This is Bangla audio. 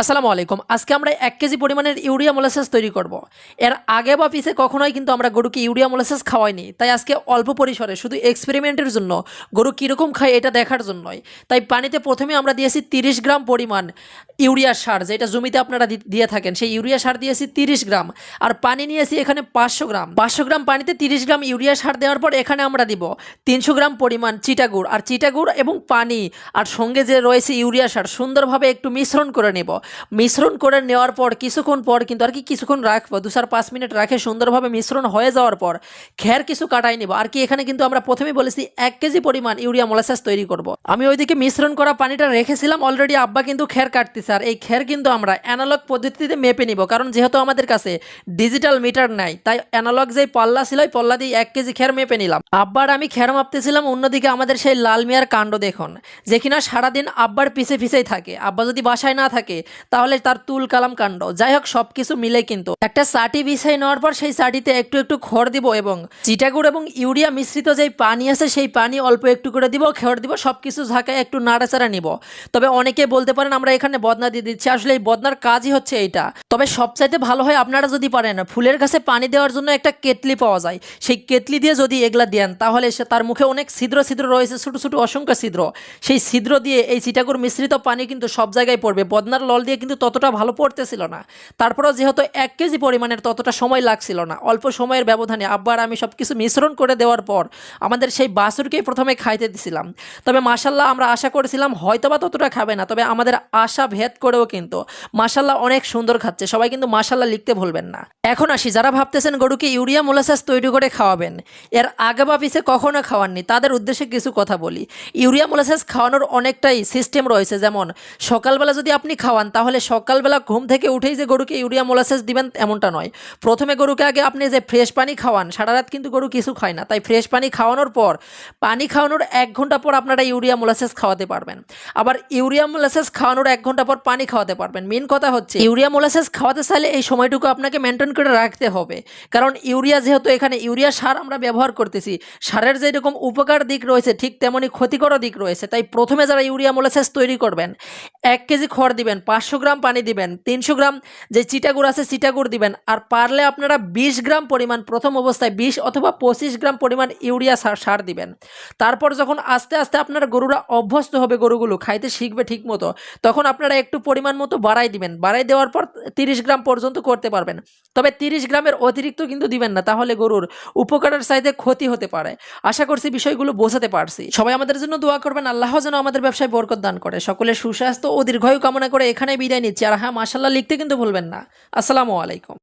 আসসালামু আলাইকুম। আজকে আমরা এক কেজি পরিমাণের ইউরিয়া মোলাসেস তৈরি করব। এর আগে বা পিছে কখনোই কিন্তু আমরা গরুকে ইউরিয়া মোলাসেস খাওয়াইনি। তাই আজকে অল্প পরিসরে, শুধু এক্সপেরিমেন্টের জন্য, গরু কীরকম খায় এটা দেখার জন্যই। তাই পানিতে প্রথমে আমরা দিয়েছি তিরিশ গ্রাম পরিমাণ ইউরিয়া সার, যেটা জমিতে আপনারা দিয়ে থাকেন। সেই ইউরিয়া সার দিয়েছি তিরিশ গ্রাম। আর পানি নিয়েছি এখানে পাঁচশো গ্রাম। পাঁচশো গ্রাম পানিতে তিরিশ গ্রাম ইউরিয়া সার দেওয়ার পর এখানে আমরা দিব তিনশো গ্রাম পরিমাণ চিটাগুড় আর চিটাগুড় এবং পানি, আর সঙ্গে যে রয়েছে ইউরিয়া সার, সুন্দরভাবে একটু মিশ্রণ করে নেব। মিশ্রণ করে নেওয়ার পর, কিছুক্ষণ পর কিন্তু আর কি কিছুক্ষণ রাখব, দু চার পাঁচ মিনিট রাখে সুন্দরভাবে মিশ্রণ হয়ে যাওয়ার পর, খের কিছু কাটাই নেব। আর কি এখানে কিন্তু আমরা প্রথমেই বলেছি এক কেজি পরিমাণ ইউরিয়া মোলাসাস তৈরি করব। আমি ওইদিকে মিশ্রণ করা পানিটা রেখেছিলাম অলরেডি আব্বা কিন্তু খের কাটতেছে। আর এই খের কিন্তু আমরা অ্যানালগ পদ্ধতিতে মেপে নিব, কারণ যেহেতু আমাদের কাছে ডিজিটাল মিটার নাই, তাই অ্যানালগ যে পাল্লা ছিল, ওই পাল্লা দিয়ে এক কেজি খের মেপে নিলাম। আব্বার আমি খের মাপতেছিলাম, অন্যদিকে আমাদের সেই লাল মিয়ার কাণ্ড দেখুন, যে কিনা সারাদিন আব্বার পিছে পিছেই থাকে। আব্বা যদি বাসায় না থাকে তাহলে তার তুল কালাম কাণ্ড। যাই হোক সব কিছু মিলে কিন্তু। একটা চাটি বিছাই নেওয়ার পর সেই চাটিতে একটু একটু খড় দিব এবং চিটাগুড় এবং ইউরিয়া মিশ্রিত যেই পানি আছে, সেই পানি অল্প একটু করে দিব, খড় দিব সব কিছু ঝাঁকায় একটু নাড়াচাড়া নিব। তবে অনেকে বলতে পারেন, আমরা এখানে বদনা দিয়ে দিচ্ছি। আসলে এই বদনার কাজই হচ্ছে এইটা। তবে সবচাইতে ভালো হয় আপনারা যদি পারেন, ফুলের গাছে পানি দেওয়ার জন্য একটা কেটলি পাওয়া যায়। সেই কেটলি দিয়ে যদি এগুলা দেন, তাহলে সে তার মুখে অনেক ছিদ্র ছিদ্র রয়েছে, ছোটো ছোটো অসংখ্য ছিদ্র। সেই ছিদ্র দিয়ে এই চিটাগুড় মিশ্রিত পানি কিন্তু সব জায়গায় পড়বে। বদনার লল দিয়ে কিন্তু ততটা ভালো পড়তেছিল না। তারপরেও যেহেতু এক কেজি পরিমাণের ততটা সময় লাগছিল না, অল্প সময়ের ব্যবধানে আব্বার আমি সব কিছু মিশ্রণ করে দেওয়ার পর আমাদের সেই বাছুরকেই প্রথমে খাইতে দিছিলাম। তবে মাসাল্লাহ আমরা আশা করেছিলাম হয়তোবা ততটা খাবে না, তবে আমাদের আশা ভেদ করেও কিন্তু মাসাল্লাহ অনেক সুন্দর খাচ্ছে, সবাই কিন্তু মাসাল্লাহ লিখতে ভুলবেন না। এখন আসি, যারা ভাবতেছেন গরুকে ইউরিয়া মোলাসাস তৈরি করে খাওয়াবেন, এর আগে বা পিছে কখনো খাওয়াননি, তাদের উদ্দেশ্যে কিছু কথা বলি। ইউরিয়া মোলাসাস খাওয়ানোর অনেকটাই সিস্টেম রয়েছে, যেমন সকালবেলা যদি আপনি খাওয়ান তাহলে সকালবেলা ঘুম থেকে উঠেই যে গরুকে ইউরিয়া মোলাসাস দিবেন এমনটা নয়। প্রথমে গরুকে আগে আপনি যে ফ্রেশ পানি খাওয়ান সারা রাত কিন্তু গরু কিছু খায় না। তাই ফ্রেশ পানি খাওয়ানোর পর, পানি খাওয়ানোর এক ঘণ্টা পর আপনারা ইউরিয়া মোলাসেস খাওয়াতে পারবেন। আবার ইউরিয়া মোলাসেস খাওয়ানোর এক ঘণ্টা পর পানি খাওয়াতে পারবেন। মেন কথা হচ্ছে, ইউরিয়া মোলাসেস খাওয়াতে চাইলে এই সময়টুকু আপনাকে মেনটেন করে রাখতে হবে। কারণ ইউরিয়া যেহেতু এখানে, ইউরিয়া সার আমরা ব্যবহার করতেছি। সারের যেরকম উপকার দিক রয়েছে, ঠিক তেমনই ক্ষতিকর দিক রয়েছে। তাই প্রথমে যারা ইউরিয়া মোলাসেস তৈরি করবেন, এক কেজি খড় দিবেন পাঁচশো গ্রাম পানি দিবেন, তিনশো গ্রাম যে চিটাগুড় আছে চিটাগুড় দিবেন, আর পারলে আপনারা বিশ গ্রাম পরিমাণ, প্রথম অবস্থায় বিশ অথবা পঁচিশ গ্রাম পরিমাণ ইউরিয়া সার সার দিবেন। তারপর যখন আস্তে আস্তে আপনার গরুরা অভ্যস্ত হবে গরুগুলো, খাইতে শিখবে ঠিক মতো, তখন আপনারা একটু পরিমাণ মতো বাড়াই দিবেন। বাড়াই দেওয়ার পর তিরিশ গ্রাম পর্যন্ত করতে পারবেন। তবে তিরিশ গ্রামের অতিরিক্ত কিন্তু দিবেন না, তাহলে গরুর উপকারের চাইতে ক্ষতি হতে পারে। আশা করছি বিষয়গুলো বোঝাতে পারছি। সবাই আমাদের জন্য দোয়া করবেন, আল্লাহ যেন আমাদের ব্যবসায় বরকত দান করে। সকলের সুস্বাস্থ্য ও দীর্ঘায়ু কামনা করে এখানে বিদায় নিচ্ছি। আর হ্যাঁ মাসাল্লাহ লিখতে কিন্তু ভুলবেন না। আসসালামু আলাইকুম।